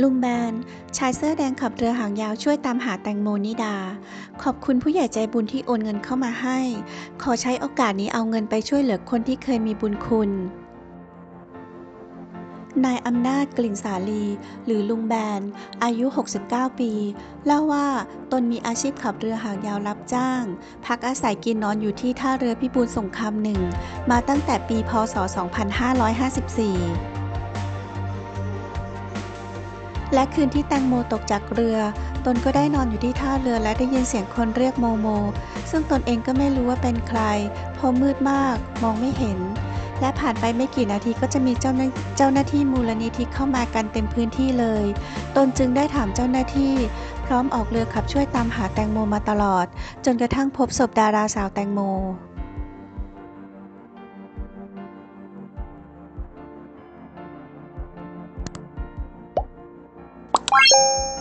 ลุงแบน ชายเสื้อแดงขับเรือหางยาวช่วยตามหาแตงโมนิดา ขอบคุณผู้ใหญ่ใจบุญที่โอนเงินเข้ามาให้ ขอใช้โอกาสนี้เอาเงินไปช่วยเหลือคนที่เคยมีบุญคุณ นายอำนาจกลิ่นสาลี หรือลุงแบน อายุ 69 ปี เล่าว่าตนมีอาชีพขับเรือหางยาวรับจ้าง พักอาศัยกินนอนอยู่ที่ท่าเรือพิบูลสงครามหนึ่ง มาตั้งแต่ปีพศ 2554 และคืนที่แตงโมตกจากเรือ ตนก็ได้นอนอยู่ที่ท่าเรือและได้ยินเสียงคนเรียกโมโม ซึ่งตนเองก็ไม่รู้ว่าเป็นใคร เพราะมืดมาก มองไม่เห็น และผ่านไปไม่กี่นาทีก็จะมีเจ้าหน้าเจ้าหน้าที่มูลนิธิเข้ามากันเต็มพื้นที่เลย ตนจึงได้ถามเจ้าหน้าที่ พร้อมออกเรือขับช่วยตามหาแตงโมมาตลอด จนกระทั่งพบศพดาราสาวแตงโม Thank you.